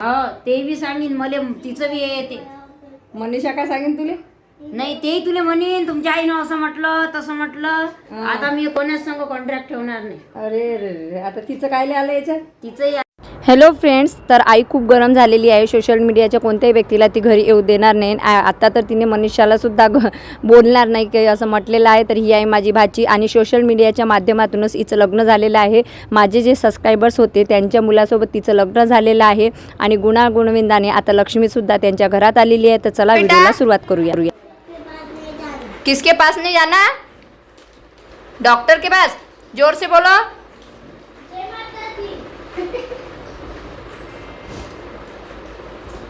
हो ते बी सांगीन मले तिचं बी आहे ते मनीषा काय सांगेन तुले? नाही तेही तुला म्हणेन तुमच्या आईनं असं म्हटलं तसं म्हटलं. आता मी कोणाच संग कॉन्ट्रॅक्ट ठेवणार नाही. अरे रे रे आता तिचं कायले आलं याच्यात? तिचंही हॅलो फ्रेंड्स तर आई खूप गरम झालेली आहे. सोशल मीडियाच्या कोणत्याही व्यक्तीला ती घरी येऊ देणार नाही. आ- आता तर तिने मनीषाला सुद्धा ग बोलणार नाही की असं म्हटलेलं आहे. तर ही आहे माझी भाची आणि सोशल मीडियाच्या माध्यमातूनच हिचं लग्न झालेलं आहे. माझे जे सबस्क्रायबर्स होते त्यांच्या मुलासोबत तिचं लग्न झालेलं आहे. आणि गुणा गुणविंदाने आता लक्ष्मीसुद्धा त्यांच्या घरात आलेली आहे. तर चला व्हिडिओला सुरुवात करूया. किसके पास नहीं जाना? डॉक्टर के पास? जोर से बोलो।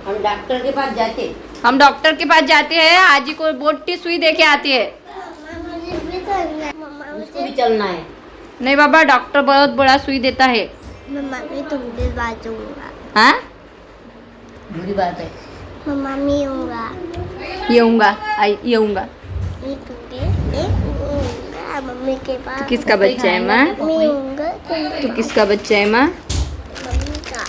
हम डॉक्टर के पास जाते। हम डॉक्टर के पास जाते हैं आज ही को बोटी सुई दे के आती है। उसको भी चलना है। नहीं बाबा डॉक्टर बहुत बड़ा सुई देता है। मम्मा मैं तुमसे बाजूँगा हाँ? बुरी बात है। मम्मा आऊँगा आई आऊँगा के पास। किसका बच्चा है माँ? मैं तू किसका बच्चा है माँ? मम्मी का।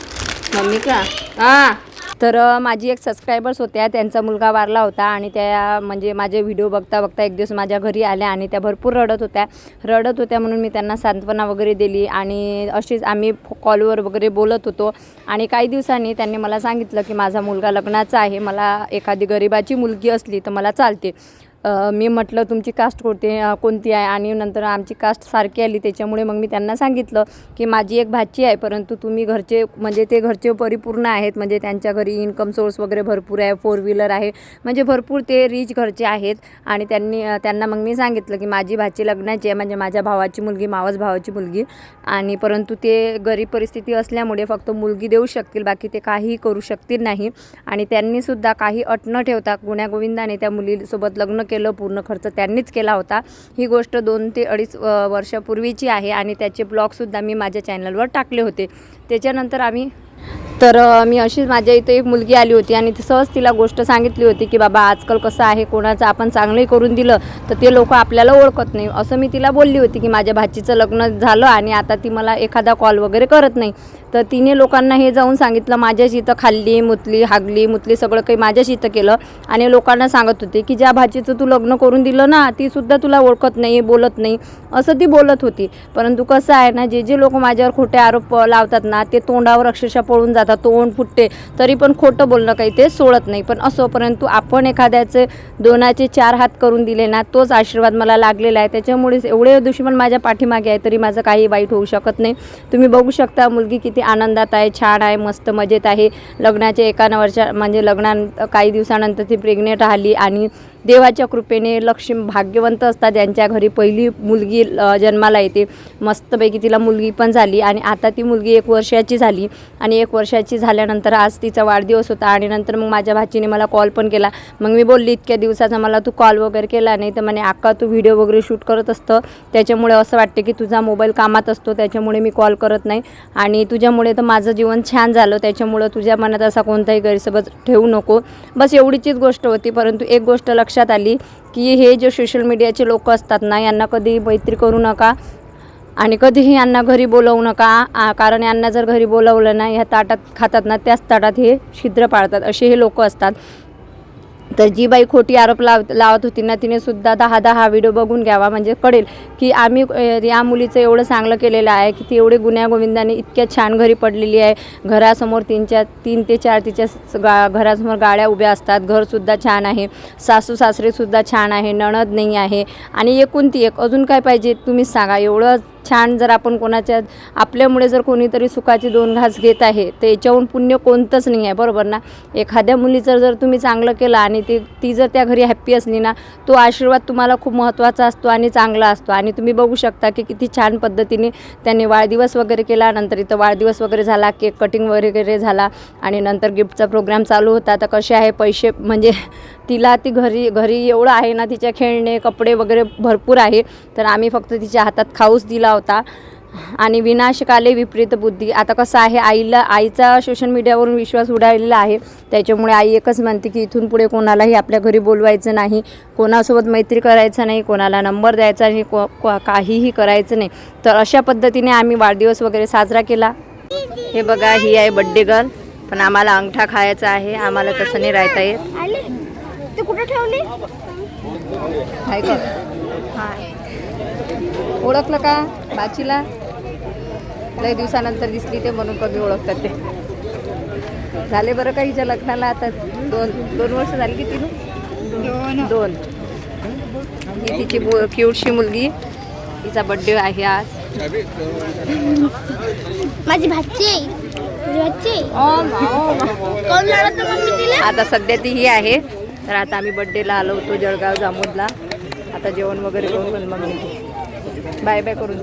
मम्मी का? हाँ। तर माझी एक सबस्क्रायबर्स होत्या त्यांचा मुलगा वारला होता आणि त्या म्हणजे माझे व्हिडिओ बघता बघता एक दिवस माझ्या घरी आल्या आणि त्या भरपूर रडत होत्या. रडत होत्या म्हणून मी त्यांना सांत्वना वगैरे दिली आणि अशीच आम्ही कॉलवर वगैरे बोलत होतो. आणि काही दिवसांनी त्यांनी मला सांगितलं की माझा मुलगा लग्नाचा आहे. मला एखादी गरिबाची मुलगी असली तर मला चालते. मी म्हटलं तुमची कास्ट कोणती कोणती आहे? आणि नंतर आमची कास्ट सारखी आली. त्याच्यामुळे मग मी त्यांना सांगितलं की माझी एक भाची आहे परंतु तुम्ही घरचे म्हणजे ते घरचे परिपूर्ण आहेत. म्हणजे त्यांच्या घरी इन्कम सोर्स वगैरे भरपूर आहे फोर व्हीलर आहे. म्हणजे भरपूर ते रिच घरचे आहेत. आणि त्यांनी त्यांना मग मी सांगितलं की माझी भाची लग्नाची आहे. म्हणजे माझ्या भावाची मुलगी मावस भावाची मुलगी. आणि परंतु ते गरीब परिस्थिती असल्यामुळे फक्त मुलगी देऊ शकतील. बाकी ते काहीही करू शकतील नाही. आणि त्यांनीसुद्धा काही अट न ठेवता गुण्यागोविंदाने त्या मुलीसोबत लग्न केलं पूर्ण खर्च त्यांनीच केला होता. ही गोष्ट दोन ते अडीच वर्षापूर्वीची आहे आणि त्याचे ब्लॉगसुद्धा मी माझ्या चॅनलवर टाकले होते. त्याच्यानंतर आम्ही तर मी अशीच माझ्या इथे एक मुलगी आली होती आणि सहज तिला गोष्ट सांगितली होती की बाबा आजकाल कसं आहे? कोणाचं आपण चांगलंही करून दिलं तर ते लोक आपल्याला ओळखत नाही. असं मी तिला बोलली होती की माझ्या भाचीचं लग्न झालं आणि आता ती मला एखादा कॉल वगैरे करत नाही. तर तिने लोकांना हे जाऊन सांगितलं माझ्याच इथं खाल्ली मुतली हागली मुतली सगळं काही माझ्याच इथं केलं. आणि लोकांना सांगत होते की ज्या भाचीचं तू लग्न करून दिलं ना ती सुद्धा तुला ओळखत नाही बोलत नाही. असं ती बोलत होती. परंतु कसं आहे ना जे जे लोक माझ्यावर खोटे आरोप लावतात ना ते तोंडावर अक्षरशः पळून जातात तोंड फुटते तरी पण खोटं बोलणं काही ते सोडत नाही. पण असो परंतु आपण एखाद्याचे दोनाचे चार हात करून दिले ना तोच आशीर्वाद मला लागलेला आहे. त्याच्यामुळेच एवढे दुश्मन माझ्या पाठीमागे आहे तरी माझं काही वाईट होऊ शकत नाही. तुम्ही बघू शकता मुलगी किती आनंदात आहे छान आहे मस्त मजेत आहे. लग्नाच्या एका वर्षा म्हणजे लग्ना काही दिवसानंतर ती प्रेग्नेंट राहिली आणि देवाच्या कृपेने लक्ष्मी भाग्यवंत असतात. त्यांच्या घरी पहिली मुलगी जन्माला येते. मस्तपैकी तिला मुलगी पण झाली आणि आता ती मुलगी एक वर्षाची झाली आणि एक वर्षाची झाल्यानंतर आज तिचा वाढदिवस होता आणि नंतर मग माझ्या भाचीने मला कॉल पण केला. मग मी बोलली इतक्या दिवसाचा मला तू कॉल वगैरे केला नाही. तर म्हणे आका तू व्हिडिओ वगैरे शूट करत असतं. त्याच्यामुळे असं वाटते की तुझा मोबाईल कामात असतो. त्याच्यामुळे मी कॉल करत नाही. आणि तुझ्यामुळे तर माझं जीवन छान झालं. त्याच्यामुळं तुझ्या मनात असा कोणताही गैरसमज ठेवू नको. बस एवढीचीच गोष्ट होती. परंतु एक गोष्ट लक्षात लक्षात आली की हे जे सोशल मीडियाचे लोक असतात ना यांना कधी मैत्री करू नका आणि कधीही यांना घरी बोलवू नका. कारण यांना जर घरी बोलवलं ना ह्या ताटात खातात ना त्याच ताटात हे छिद्र पाळतात. असे हे लोक असतात. तर जी बाई खोटी आरोप लाव लावत होती ना तिने सुद्धा दहा दहा व्हिडिओ बघून घ्यावा. म्हणजे कळेल की आम्ही या मुलीचं एवढं चांगलं केलेलं आहे की ती एवढे गुण्यागोविंदाने इतक्या छान घरी पडलेली आहे. घरासमोर तीनच्या तीन ते चार तिच्या गा घरासमोर गाड्या उभ्या असतात. घरसुद्धा छान आहे. सासू सासरेसुद्धा छान आहे. नणद नाही आहे. आणि एकूण ती एक. अजून काय पाहिजे तुम्हीच सांगा. एवढं छान जर आपण कोणाच्या आपल्यामुळे जर कोणीतरी सुखाचे दोन घास घेत आहे तर याच्याहून पुण्य कोणतंच नाही आहे. बरोबर ना? एखाद्या मुलीचं जर तुम्ही चांगलं केलं आणि ती ती जर त्या घरी हॅप्पी असली ना तो आशीर्वाद तुम्हाला खूप महत्त्वाचा असतो आणि चांगला असतो. आणि तुम्ही बघू शकता की किती छान पद्धतीने त्यांनी वाढदिवस वगैरे केला. नंतर इथं वाढदिवस वगैरे झाला केक कटिंग वगैरे झाला आणि नंतर गिफ्टचा प्रोग्राम चालू होता. तर कसे आहे पैसे? म्हणजे तिला ती घरी घरी एवढं आहे ना तिच्या खेळणे कपडे वगैरे भरपूर आहे. तर आम्ही फक्त तिच्या हातात खाऊच दिला होता. आणि विनाशकाले विपरीत बुद्धी. आता कसं आहे आईला आईचा सोशल मीडियावरून विश्वास उडालेला आहे. त्याच्यामुळे आई एकच म्हणते की इथून पुढे कोणालाही आपल्या घरी बोलवायचं नाही. कोणासोबत मैत्री करायचं नाही. कोणाला नंबर द्यायचा नाही. को को- काहीही करायचं नाही. तर अशा पद्धतीने आम्ही वाढदिवस वगैरे साजरा केला. हे बघा ही आहे बड्डे गर्ल. पण आम्हाला अंगठा खायचा आहे. आम्हाला तसं नाही राहता येत. कुठे ठेवले? ओळखलं का बाचीला? लय दिवसानंतर दिसली ते म्हणून कमी ओळखतात ते. झाले बरं का हिच्या लग्नाला आता दोन दोन वर्ष झाली की तिनं? दोन. ही तिची मु- क्यूटशी मुलगी. तिचा बड्डे आहे आज. माझी भाची मम्मी तिला? आता सध्या ती ही आहे. तर आता आम्ही बड्डेला आलो होतो जळगाव जामोदला. आता जेवण वगैरे करून मग. बाय बाय करून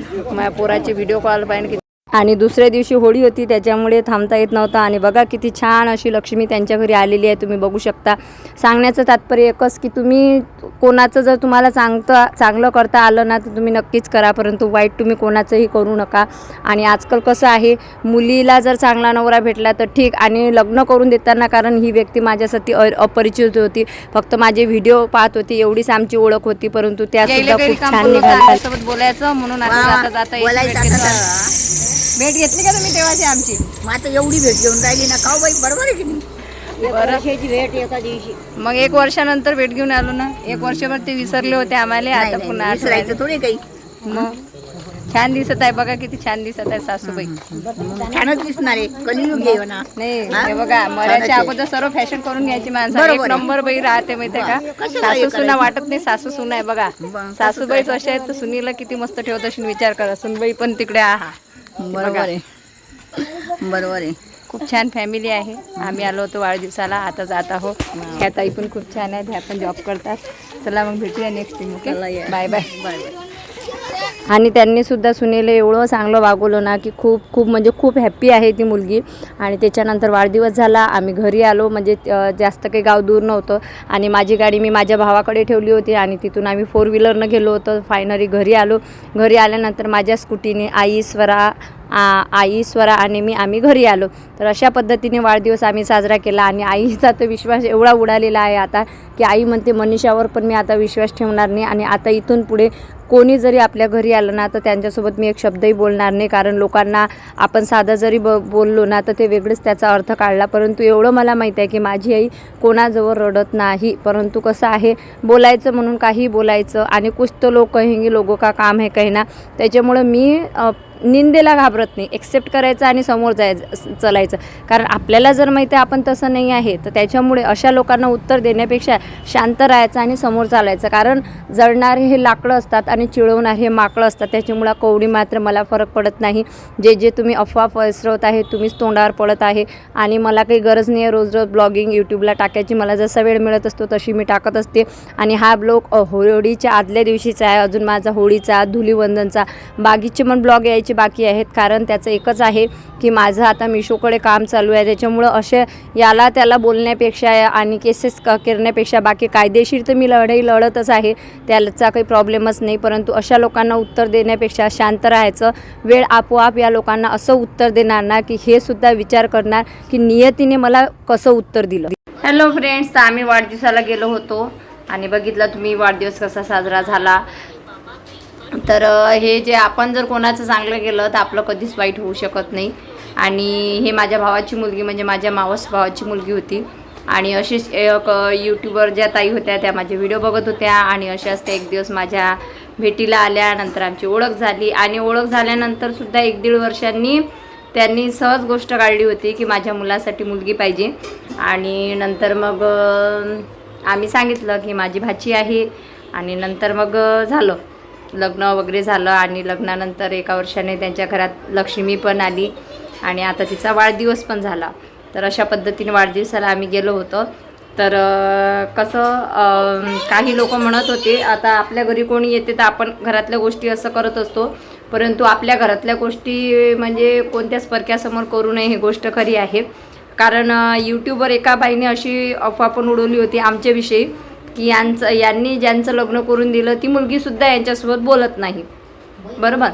माझ्या पोराचे व्हिडिओ कॉल पाहिजे किती. आणि दुसऱ्या दिवशी होळी होती त्याच्यामुळे थांबता येत नव्हतं. आणि बघा किती छान अशी लक्ष्मी त्यांच्या घरी आलेली आहे तुम्ही बघू शकता. सांगण्याचं तात्पर्य एकच की तुम्ही कोणाचं जर तुम्हाला चांगतं चांगलं करता आलं ना तर तुम्ही नक्कीच करा. परंतु वाईट तुम्ही कोणाचंही करू नका. आणि आजकाल कसं आहे मुलीला जर चांगला नवरा भेटला तर ठीक. आणि लग्न करून देताना कारण ही व्यक्ती माझ्यासाठी अ- अपरिचित होती. फक्त माझे व्हिडिओ पाहत होती एवढीच आमची ओळख होती. परंतु त्या सुद्धा खूप छान निघाल्या सोबत बोलायचं म्हणून भेट घेतलं. का तुम्ही तेव्हाची आमची? मग आता एवढी भेट घेऊन राहिली ना का हो बाई? बरोबर आहे की नाही? बरं. वर्षाची भेट एका दिवशी. मग एक वर्षानंतर भेट घेऊन आलो ना? एक वर्षभर ते विसरले होते आम्हाला आता नाही, पुन्हा विसरायचं. थोडी काही. मग? छान दिसत आहे बघा किती छान दिसत आहे सासूबाई. छानच दिसणार आहे कलियुग आहे ना. नाही हा? बघा आहे. अगोदर सर्व फॅशन करून घ्यायची माणसं एक. नंबर बाई राहते माहितीये का? सासू सुना? वाटत नाही सासू सुना आहे बघा. बरं, सासूबाईच अशा आहेत तर सुनीला किती मस्त ठेवत असेल विचार करा. सुनबाई पण तिकडे आहा. बरोबर आहे. बरोबर आहे. खूप छान फॅमिली आहे. आम्ही आलो होतो वाढदिवसाला. आता जात आहोत. ह्या ताई पण खूप छान आहेत. ह्या पण जॉब करतात. चला मग भेटूया next time okay. Bye bye bye bye आणि त्यांनीसुद्धा सुनेला एवढं चांगलं वागवलं ना की खूप खूप म्हणजे खूप हॅप्पी आहे ती मुलगी. आणि त्याच्यानंतर वाढदिवस झाला आम्ही घरी आलो. म्हणजे जास्त काही गाव दूर नव्हतं. आणि माझी गाडी मी माझ्या भावाकडे ठेवली होती आणि तिथून आम्ही फोर व्हीलरनं गेलो होतो. फायनली घरी आलो. घरी आल्यानंतर माझ्या स्कूटीने आई स्वरा आई स्वरा आणि मी आम्ही घरी आलो. तर अशा पद्धतीने वाढदिवस आम्ही साजरा केला आणि आईचा तर विश्वास एवढा उडालेला आहे आता की आई म्हणते मनीषावर पण मी आता विश्वास ठेवणार नाही आणि आता इथून पुढे कोणी जरी आपल्या घरी आलं ना तर त्यांच्यासोबत मी एक शब्दही बोलणार नाही. कारण लोकांना आपण साधं जरी ब बोललो ना तर ते वेगळंच त्याचा अर्थ काढला. परंतु एवढं मला माहीत आहे की माझी आई कोणाजवळ रडत नाही. परंतु कसं आहे बोलायचं म्हणून काही बोलायचं आणि कुछ लोक कहेंगे लोगों का काम आहे काही ना त्याच्यामुळं मी निंदेला घाबरत नाही. एक्सेप्ट करायचं आणि समोर जायचं चलायचं. कारण आपल्याला जर माहिती आहे आपण तसं नाही आहे तर त्याच्यामुळे अशा लोकांना उत्तर देण्यापेक्षा शांत राहायचं आणि समोर चालायचं. कारण जळणारे हे लाकडं असतात आणि चिळवणारे हे माकडं असतात. त्याच्यामुळं कवडी मात्र मला फरक पडत नाही. जे जे तुम्ही अफवा पसरवत आहे तुम्हीच तोंडावर पडत आहे. आणि मला काही गरज नाही आहे रोज रोज ब्लॉगिंग यूट्यूबला टाकायची. मला जसा वेळ मिळत असतो तशी मी टाकत असते. आणि हा ब्लॉग होळीच्या आदल्या दिवशीचा आहे. अजून माझा होळीचा धुलीवंदनचा. बागीचे पण ब्लॉग यायचे. बाकी आहेत. कारण त्याचं एकच आहे की माझं आता मिशोकडे काम चालू आहे. त्याच्यामुळं असे याला त्याला बोलण्यापेक्षा आणि केसेस क करण्यापेक्षा बाकी कायदेशीर तर मी लढाई लढतच आहे. त्याचा काही प्रॉब्लेमच नाही. परंतु अशा लोकांना उत्तर देण्यापेक्षा शांत राहायचं. वेळ आपोआप या लोकांना असं उत्तर देणार ना की हे सुद्धा विचार करणार की नियतीने मला कसं उत्तर दिलं. हॅलो फ्रेंड्स तर आम्ही वाढदिवसाला गेलो होतो. आणि बघितलं तुम्ही वाढदिवस कसा साजरा झाला. तर हे जे आपण जर कोणाचं चांगलं केलं तर आपलं कधीच वाईट होऊ शकत नाही. आणि हे माझ्या भावाची मुलगी म्हणजे माझ्या मावस भावाची मुलगी होती. आणि अशीच एक यूट्यूबर ज्या ताई होत्या त्या माझे व्हिडिओ बघत होत्या. आणि अशाच त्या एक दिवस माझ्या भेटीला आल्या नंतर आमची ओळख झाली. आणि ओळख झाल्यानंतर सुद्धा एक दीड वर्षांनी त्यांनी सहज गोष्ट काढली होती की माझ्या मुलासाठी मुलगी पाहिजे. आणि नंतर मग आम्ही सांगितलं की माझी भाची आहे. आणि नंतर मग झालं. लग्न वगैरे झालं आणि लग्नानंतर एका वर्षाने त्यांच्या घरात लक्ष्मी पण आली आणि आता तिचा वाढदिवस पण झाला. तर अशा पद्धतीने वाढदिवसाला आम्ही गेलो होतो. तर कसं काही लोक म्हणत होते आता आपल्या घरी कोणी येते तर आपण घरातल्या गोष्टी असं करत असतो. परंतु आपल्या घरातल्या गोष्टी म्हणजे कोणत्याच परक्यासमोर करू नये ही गोष्ट खरी आहे. कारण यूट्यूबवर एका बाईने अशी अफवा पण उडवली होती आमच्याविषयी. की यांचं यांनी ज्यांचं लग्न करून दिलं ती मुलगीसुद्धा यांच्यासोबत बोलत नाही. बरोबर?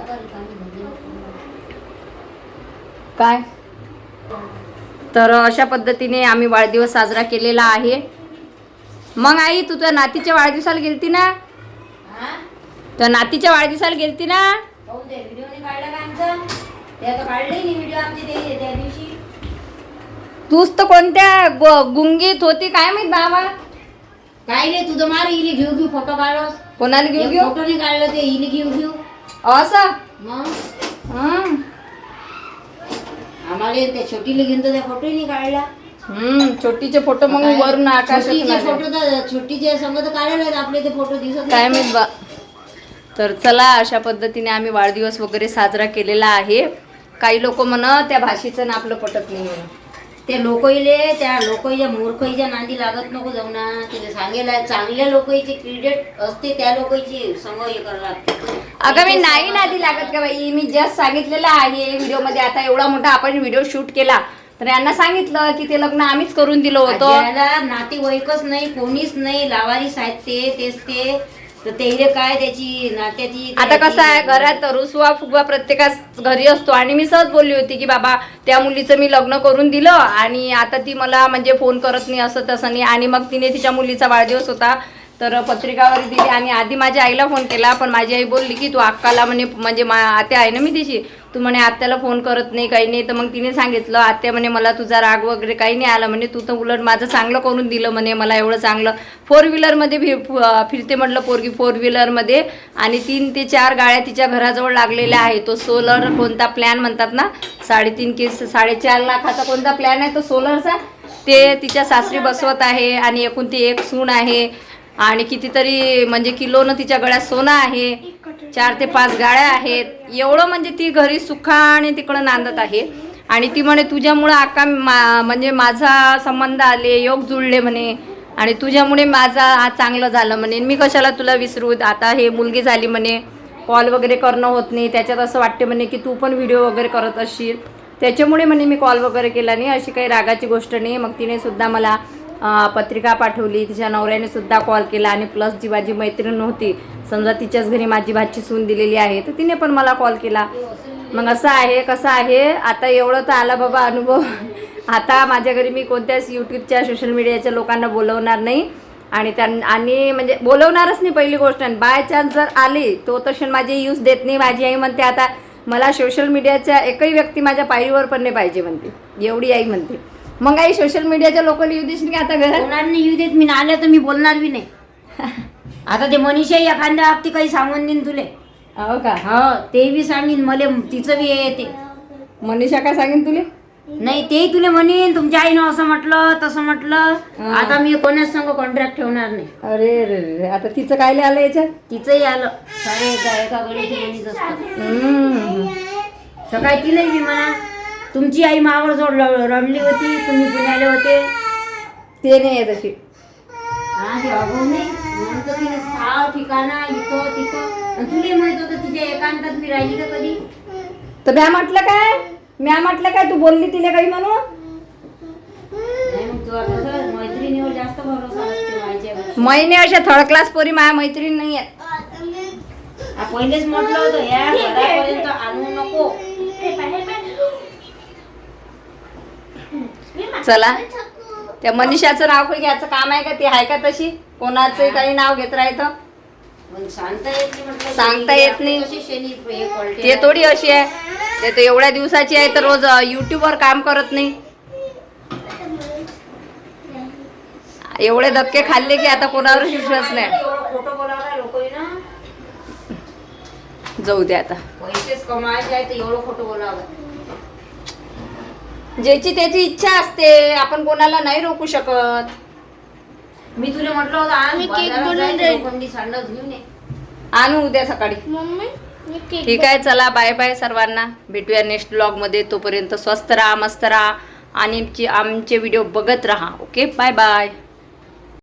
काय? तर अशा पद्धतीने आम्ही वाढदिवस साजरा केलेला आहे. मग आई तू तुझ्या नातीच्या वाढदिवसाला गेलती ना? तुझ्या नातीच्या वाढदिवसाला गेलती ना? तूच तर कोणत्या गुंगीत होती काय माहीत बाबा? काय रे तुझं मार इले घेऊ घेऊ फोटो काढस कोणाला घेऊ घेऊ फोटो नाही काढलं ते इले घेऊ घेऊ असं मग हं. आम्हाला त्या छोटीला घेऊन तर त्या फोटो नाही काढला हम्म छोटीचे फोटो मग? वरून आकाशात छोटीचे. फोटो तर छोटीचे संग तर काढले आहेत आपले ते फोटो दिसत काय. माहीत बा तर चला अशा पद्धतीने आम्ही वाढदिवस वगैरे साजरा केलेला आहे काही लोक म्हण त्या भाषेचं ना आपलं पटत नाही म्हणून. ते लोकईले त्या लोकईच्या मूर्खईच्या नांदी लागत नको जाऊ ना तिला सांगेला चांगल्या लोकईचे क्रेडिट असते त्या लोकईची संग हे करायला अगं मी नाही नादी लागत का बाई. मी जस्ट सांगितलेलं आहे व्हिडिओमध्ये आता एवढा मोठा आपण व्हिडिओ शूट केला तर यांना सांगितलं की ते लग्न आम्हीच करून दिलं होतं. नातेवाईकच नाही कोणीच नाही लावारीस आहेत ते तेच ते. तर तेले काय त्याची नात्याची आता कसं आहे घरात रुसवा फुगवा प्रत्येकाच घरी असतो. आणि मी सहज बोलली होती की बाबा त्या मुलीचं मी लग्न करून दिलं आणि आता ती मला म्हणजे फोन करत नाही असं तसं नाही. आणि मग तिने तिच्या मुलीचा वाढदिवस होता. तर पत्रिकावर दिली आणि आधी माझ्या आईला फोन केला पण माझी आई बोलली की तू अक्काला म्हणे म्हणजे मा आत्या आहे ना मी तिची तू म्हणे आत्याला फोन करत नाही काही नाही. तर मग तिने सांगितलं आत्या म्हणे मला तुझा राग वगैरे काही नाही आला म्हणे तू तर उलट माझं चांगलं करून दिलं म्हणे मला एवढं चांगलं. फोर व्हीलरमध्ये फिर फिरते म्हटलं पोरगी फोर व्हीलरमध्ये आणि तीन ते चार गाड्या तिच्या घराजवळ लागलेल्या आहे. तो सोलर कोणता प्लॅन म्हणतात ना साडेतीन केस साडेचार लाखाचा कोणता प्लॅन आहे तो सोलरचा ते तिच्या सासरी बसवत आहे आणि एकूण ती एक सून आहे. आणि कितीतरी म्हणजे किलोनं तिच्या गळ्यात सोनं आहे. चार ते पाच गाळ्या आहेत. एवढं म्हणजे ती घरी सुखाने तिकडं नांदत आहे. आणि ती म्हणे तुझ्यामुळं आका मा म्हणजे माझा संबंध आले योग जुळले म्हणे. आणि तुझ्यामुळे माझा हा चांगलं झालं म्हणे. मी कशाला तुला विसरू? आता हे मुलगी झाली म्हणे. कॉल वगैरे करणं होत नाही. त्याच्यात असं वाटते म्हणे की तू पण व्हिडिओ वगैरे करत असशील. त्याच्यामुळे म्हणे मी कॉल वगैरे केला नाही. अशी काही रागाची गोष्ट नाही. मग तिने सुद्धा मला पत्रिका पाठवली तिच्या नवऱ्याने सुद्धा कॉल केला आणि प्लस जी माझी मैत्रीण होती समजा तिच्याच घरी माझी भाची सून दिलेली आहे तर तिने पण मला कॉल केला. मग असं आहे कसं आहे आता एवढं तर आला बाबा अनुभव. आता माझ्या घरी मी कोणत्याच यूट्यूबच्या सोशल मीडियाच्या लोकांना बोलवणार नाही. आणि त्यां आणि म्हणजे बोलवणारच नाही पहिली गोष्ट. आणि बाय चान्स जर आली तो तशी माझी यूज देत नाही. माझी आई म्हणते आता मला सोशल मीडियाच्या एकही व्यक्ती माझ्या पायरीवर पण नाही पाहिजे म्हणते. एवढी आई म्हणते. मग आई सोशल मीडियाच्या लोकांना येऊ देशील की आता घरात? बोलणार नाही येऊ देत मी आले तर मी बोलणार बी नाही. आता ते मनीषा एखाद्या बाबतीत काही सांगून देईन तुले. हो का? हो ते बी सांगीन मला तिचं बी हे येते मनीषा काय सांगेन तुले? नाही ते तुले म्हणेन तुमच्या आईनं असं म्हटलं तसं म्हटलं. आता मी कोणाच संग कॉन्ट्रॅक्ट ठेवणार नाही. अरे रे रे आता तिचं काय आलं याच्यात? तिचंही आलं. सारे एका एका गडीची गणित असतात. हम्म. सकाळी तिलाही बी म्हणा. तुमची आई मावळ जोड रडली होती तुम्ही पुण्याला होते? ते नाही आहे तशी. हा ते अभाव नाही. ठिकाणा इथं तिथं. आणि तुला माहीत होतं तिच्या एकांतात मी राहिली का कधी? तर म्या म्हटलं काय? म्या म्हटलं काय तू बोलली तिला काही म्हणून? नाही मग तू आता कसं मैत्रिणीवर जास्त भरोसा असते माझ्या महिने अशा थर्ड क्लास पोरी माझ्या मैत्रीण नाही आहेत पहिलेच म्हटलं होतं या घरापर्यंत चला. त्या मनीषाचं नाव काही घ्यायचं काम आहे का? ते आहे का तशी? कोणाचंही काही नाव घेत राहतं सांगता येत नाही ते थोडी अशी आहे. ते तर एवढ्या दिवसाची आहे तर रोज युट्यूबवर काम करत नाही. एवढे धक्के खाल्ले की आता कोणावर विश्वास नाही. जाऊ दे आता. पैसेच कमायचे आहे तर एवढं खोटं बोलावं ज्याची त्याची इच्छा असते आपण कोणाला नाही रोखू शकत. मी तुला म्हटलं होतं आज केक बाजारात बनवून जायचं, देईन. लोखंडी सांडच घेऊन ये. आणू उद्या सकाळी. मम्मी मी केक ठीक आहे चला बाय बाय सर्वांना. भेटूया नेक्स्ट ब्लॉगमध्ये तोपर्यंत स्वस्त राहा मस्त राहा. आणि आमचे आमचे व्हिडिओ बघत राहा. Okay bye bye